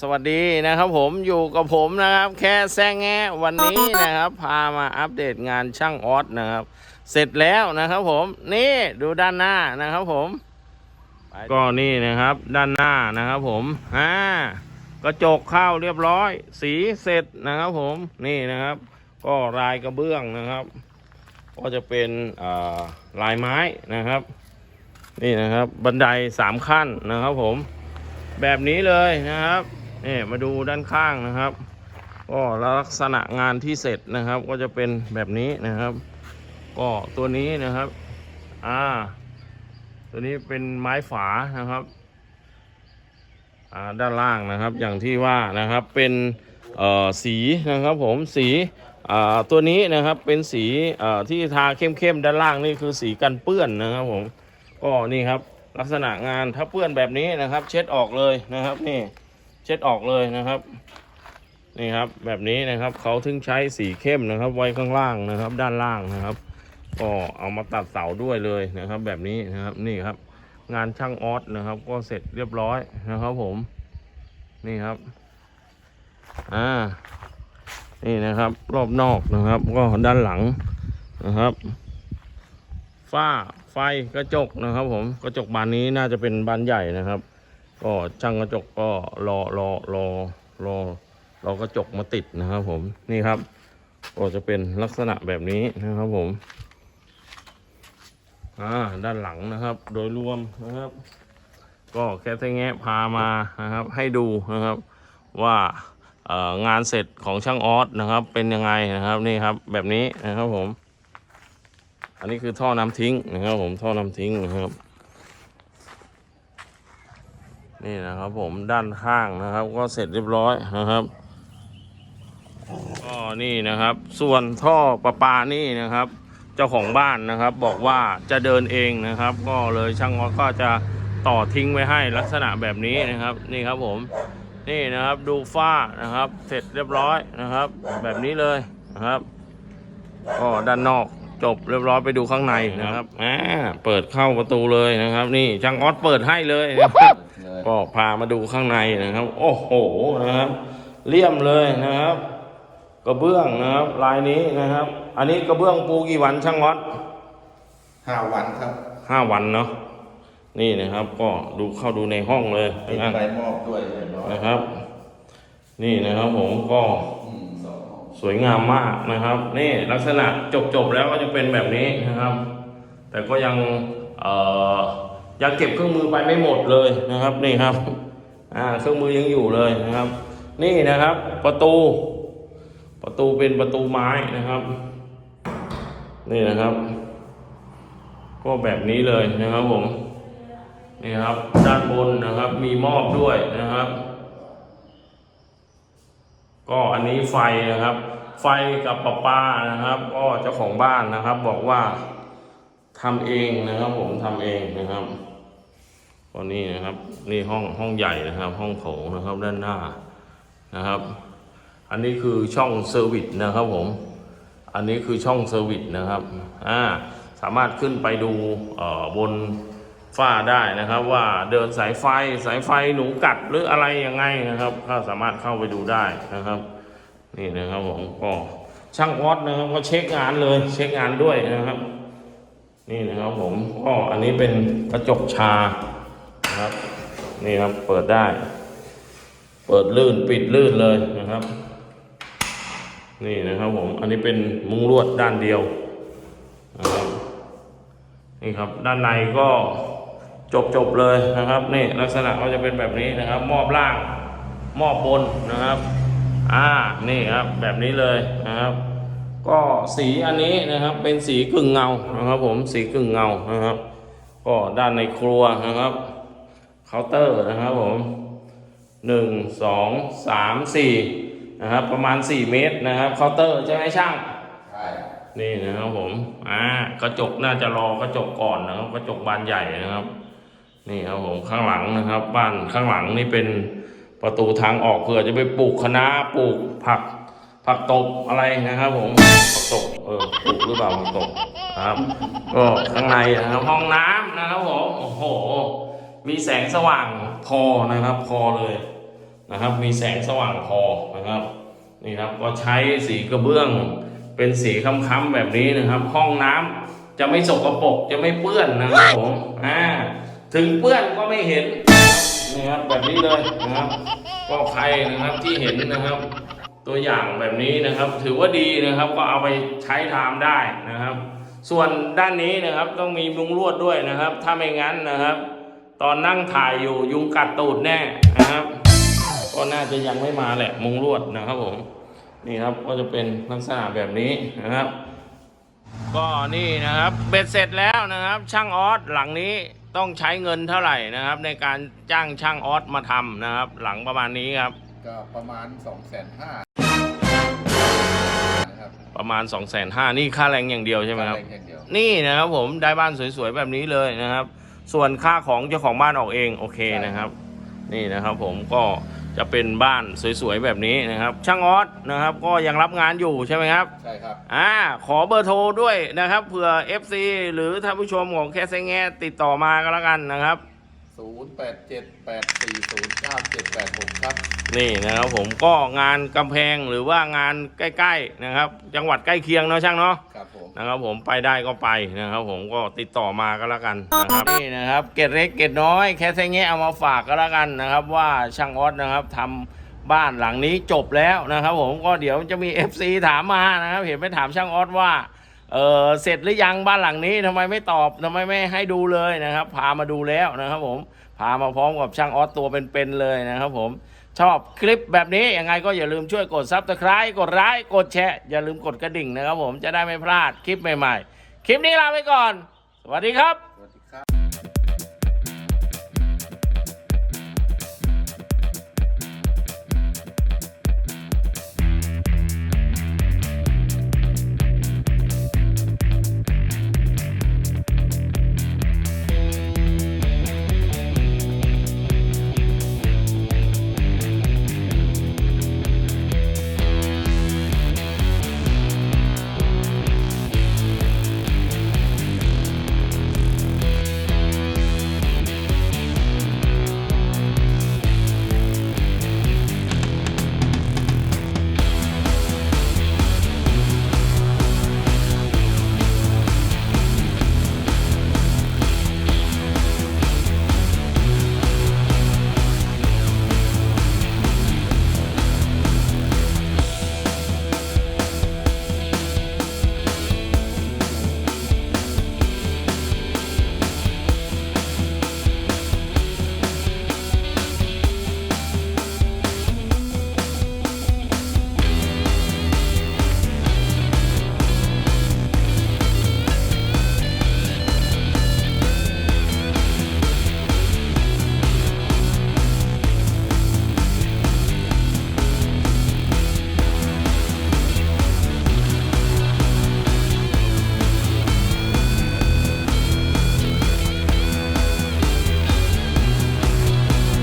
สวัสดีนะครับผมอยู่กับผมนะครับ แค่แซงแงวันนี้นะครับ พามาอัปเดตงานช่างออสนะครับ เสร็จแล้วนะครับผมนี่ดูด้านหน้านะครับผมก็นี่นะครับด้านหน้านะครับผมอ่ากระจกเข้าเรียบร้อย สีเสร็จนะครับผมนี่นะครับ ก็ลายกระเบื้องนะครับ ก็จะเป็นลายไม้นะครับ นี่นะครับบันไดสามขั้นนะครับผมแบบนี้เลยนะครับ นี่มาดูด้านข้างนะครับ ก็ลักษณะงานที่เสร็จนะครับ ก็จะเป็นแบบนี้นะครับ ก็ตัวนี้นะครับอ่าตัวนี้เป็นไม้ฝานะครับอ่าด้านล่างนะครับอย่างที่ว่านะครับเป็นเอ่อสีนะครับผมสีอ่าตัวนี้นะครับเป็นสีอ่าที่ทาเข้มๆด้านล่างนี่คือสีกันเปื้อนนะครับผมก็นี่ครับลักษณะงานถ้าเปื้อนแบบนี้นะครับ เช็ดออกเลยนะครับนี่ เช็ดออกเลยนะครับ นี่ครับแบบนี้นะครับเขาถึงใช้สีเข้มนะครับ ไว้ข้างล่างนะครับ ด้านล่างนะครับ ก็เอามาตัดเสาด้วยเลยนะครับ แบบนี้นะครับนี่ครับ งานช่างออสนะครับ ก็เสร็จเรียบร้อยนะครับ ผม นี่ครับอ่านี่นะครับ รอบนอกนะครับ ก็ด้านหลังนะครับฝ้าไฟกระจกนะครับ ผมกระจกบานนี้น่าจะเป็นบานใหญ่นะครับ ก็ช่างกระจกก็รอรอรอรอรอกระจกมาติดนะครับผมนี่ครับ ก็จะเป็นลักษณะแบบนี้นะครับผมอ่าด้านหลังนะครับ โดยรวมนะครับ ก็แค่แงะพามานะครับ ให้ดูนะครับว่างานเสร็จของช่างออสนะครับ เป็นยังไงนะครับนี่ครับแบบนี้นะครับผม อันนี้คือท่อน้ำทิ้งนะครับผมท่อน้ำทิ้งนะครับ นี่นะครับผมด้านข้างนะครับ ก็เสร็จเรียบร้อยนะครับก็นี่นะครับ ส่วนท่อประปานี่นะครับ เจ้าของบ้านนะครับ บอกว่าจะเดินเองนะครับ ก็เลยช่างว่าก็จะต่อทิ้งไว้ให้ลักษณะแบบนี้นะครับ นี่ครับผมนี่นะครับดูฝ้านะครับ เสร็จเรียบร้อยนะครับ แบบนี้เลยนะครับก็ด้านนอก จบเรียบร้อยไปดูข้างในนะครับอ่าเปิดเข้าประตูเลยนะครับ นี่ช่างออสเปิดให้เลยนะครับก็พามาดูข้างในนะครับ โอ้โหนะครับเลี่ยมเลยนะครับ กระเบื้องนะครับ ลายนี้นะครับ อันนี้กระเบื้องปูกี่วันช่างออสห้าวันครับห้าวันเนาะนี่นะครับ ก็ดูเข้าดูในห้องเลยติดนะใบมอบด้วยเรียบร้อยนะครับ นี่นะครับผมก็อืม สวยงามมากนะครับ นี่ลักษณะจบๆแล้วก็จะเป็นแบบนี้นะครับ แต่ก็ยังยังเก็บเครื่องมือไปไม่หมดเลยนะครับนี่ครับเครื่องมือยังอยู่เลยนะครับ นี่นะครับประตู ประตูเป็นประตูไม้นะครับ นี่นะครับ ก็แบบนี้เลยนะครับผมนี่ครับด้านบนนะครับ มีมอบด้วยนะครับ ก็อันนี้ไฟนะครับ ไฟกับประปานะครับ ก็เจ้าของบ้านนะครับ บอกว่าทำเองนะครับ ผมทำเองนะครับก็นี่นะครับ นี่ห้องห้องใหญ่นะครับ ห้องโถงนะครับด้านหน้านะครับ อันนี้คือช่องเซอร์วิสนะครับผม อันนี้คือช่องเซอร์วิสนะครับอ่าสามารถขึ้นไปดูเอ่อบน ฝ้าได้นะครับ ว่าเดินสายไฟสายไฟหนูกัดหรืออะไรยังไงนะครับก็สามารถเข้าไปดูได้นะครับ นี่นะครับผมก็ช่างออสนะครับก็เช็คงานเลย เช็คงานด้วยนะครับ นี่นะครับผมก็อันนี้เป็นกระจกชานะครับ นี่ครับเปิดได้ เปิดลื่นปิดลื่นเลยนะครับ นี่นะครับผมอันนี้เป็นมุ้งลวดด้านเดียวนะครับนี่ครับด้านในก็ จบจบๆเลยนะครับนี่ลักษณะก็จะเป็นแบบนี้นะครับ มอบล่าง มอบบนนะครับ อ่านี่ครับแบบนี้เลยนะครับ ก็สีอันนี้นะครับเป็นสีกึ่งเงานะครับผมสีกึ่งเงานะครับ ก็ด้านในครัวนะครับเคาน์เตอร์นะครับผมหนึ่งสองสามสี่นะครับประมาณสี่เมตรนะครับเคาน์เตอร์ใช่ไหมช่างใช่นี่นะครับผมอ่ากระจกน่าจะรอกระจกก่อนนะครับกระจกบานใหญ่นะครับ นี่ครับผมข้างหลังนะครับ บ้านข้างหลังนี่เป็นประตูทางออกเผื่อจะไปปลูกคะน้าปลูกผัก ผักตบอะไรนะครับ ผมผักตบเออปลูกหรือเปล่าผักตบครับก็ข้างในนะครับห้องน้ำนะครับผมโอ้โห มีแสงสว่างพอนะครับ พอเลยนะครับ มีแสงสว่างพอนะครับนี่ครับก็ใช้สีกระเบื้อง เป็นสีค้ำๆแบบนี้นะครับ ห้องน้ำจะไม่สกปรกจะไม่เปื้อนนะครับผมอ่า ถึงเปื้อนก็ไม่เห็นนี่ครับแบบนี้เลยนะครับ ก็ใครนะครับที่เห็นนะครับ ตัวอย่างแบบนี้นะครับ ถือว่าดีนะครับก็เอาไปใช้ทำได้นะครับ ส่วนด้านนี้นะครับต้องมีมุงลวดด้วยนะครับ ถ้าไม่งั้นนะครับ ตอนนั่งถ่ายอยู่ยุงกัดตูดแน่นะครับ ก็น่าจะยังไม่มาแหละมุงลวดนะครับผมนี่ครับก็จะเป็นลักษณะแบบนี้นะครับ ก็นี่นะครับเบ็ดเสร็จแล้วนะครับ ช่างออสหลังนี้ ต้องใช้เงินเท่าไหร่นะครับ ในการจ้างช่างออสมาทำนะครับ หลังประมาณนี้ครับ ก็ประมาณสองแสนห้านะครับประมาณ2องแสนห้านี่ค่าแรงอย่างเดียวใช่ไหมครับ แงอย่างเดียวนี่นะครับผมได้บ้านสวยๆแบบนี้เลยนะครับ ส่วนค่าของเจ้าของบ้านออกเองโอเคนะครับ นี่นะครับผมก็ จะเป็นบ้านสวยๆแบบนี้นะครับ ช่างออสนะครับ ก็ยังรับงานอยู่ใช่ไหมครับ ใช่ครับ อ่า ขอเบอร์โทรด้วยนะครับเผื่อ FC หรือท่านผู้ชมของแคสแงติดต่อมาก็แล้วกันนะครับ 0 8 7 8 4 0 9 7 8 6 ครับ นี่นะครับผมก็งานกำแพงหรือว่างานใกล้ ๆ นะครับ จังหวัดใกล้เคียงเนาะช่างเนาะครับผม นะครับผมไปได้ก็ไปนะครับผมก็ติดต่อมาก็แล้วกันนะครับนี่นะครับ เกตเล็กเกตน้อยแค่แง่เอามาฝากก็แล้วกันนะครับ ว่าช่างออสนะครับทำบ้านหลังนี้จบแล้วนะครับ ผมก็เดี๋ยวจะมี FC ถามมานะครับ เห็นไปถามช่างออสว่าเออเสร็จหรือยังบ้านหลังนี้ทำไมไม่ตอบทำไมไม่ให้ดูเลยนะครับ พามาดูแล้วนะครับ ผมพามาพร้อมกับช่างออสตัวเป็นๆเลยนะครับ ผม ชอบคลิปแบบนี้ยังไงก็อย่าลืมช่วยกดซับสไคร b e กดไลค์กดแชร์อย่าลืมกดกระดิ่งนะครับผมจะได้ไม่พลาดคลิปใหม่ๆ คลิปนี้ลาไปก่อน สวัสดีครับสวัสดี